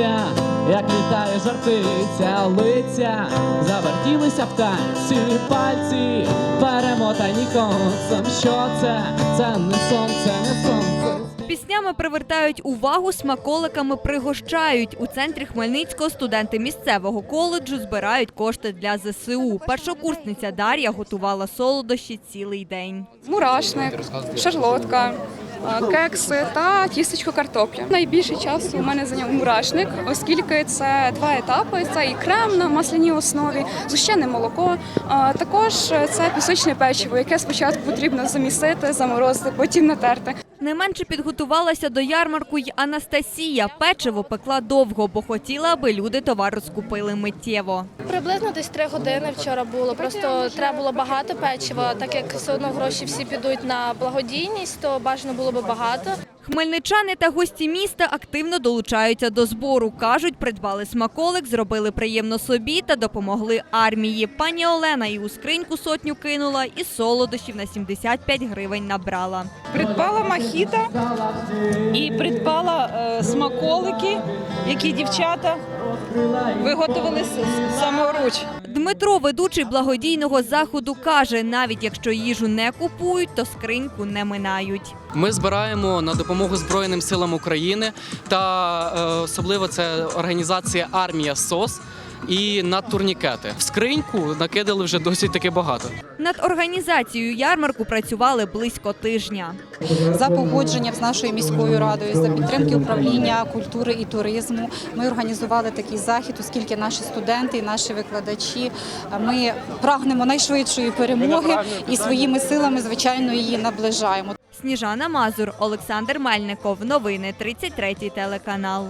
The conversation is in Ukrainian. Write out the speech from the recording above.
дивиться, як літає жартиця, лиця, завертілися в танці, пальці, перемотані концем. Що це? Це не сонце. Піснями привертають увагу, смаколиками пригощають. У центрі Хмельницького студенти місцевого коледжу збирають кошти для ЗСУ. Першокурсниця Дар'я готувала солодощі цілий день. мурашник, шарлотка, кекси та тістечко картопля. Найбільше часу у мене зайняв мурашник, оскільки це два етапи: це і крем на масляній основі, згущене молоко. а Також це пісочне печиво, яке спочатку потрібно замісити, заморозити, потім натерти. Не менше підготувалася до ярмарку й Анастасія. Печиво пекла довго, бо хотіла, аби люди товар розкупили миттєво. Приблизно десь три години вчора було. Просто треба було багато печива, так як все одно гроші всі підуть на благодійність, то бажано було би багато. Хмельничани та гості міста активно долучаються до збору. Кажуть, придбали смаколик, зробили приємно собі та допомогли армії. Пані Олена і у скриньку сотню кинула, і солодощів на 75 гривень набрала. Придбала махіта і придбала е, смаколики, які дівчата виготовили саморуч. Дмитро, ведучий благодійного заходу, каже, навіть якщо їжу не купують, то скриньку не минають. Ми збираємо на допомогу Збройним силам України та е, особливо це організація Армія СОС і на турнікети. В скриньку накидали вже досить таки багато. Над організацією ярмарку працювали близько тижня. за погодженням з нашою міською радою, за підтримки управління культури і туризму. Ми організували такий захід, оскільки наші студенти і наші викладачі е, ми прагнемо найшвидшої перемоги і своїми силами, звичайно, її наближаємо. Сніжана Мазур, Олександр Мельников. Новини 33 телеканал.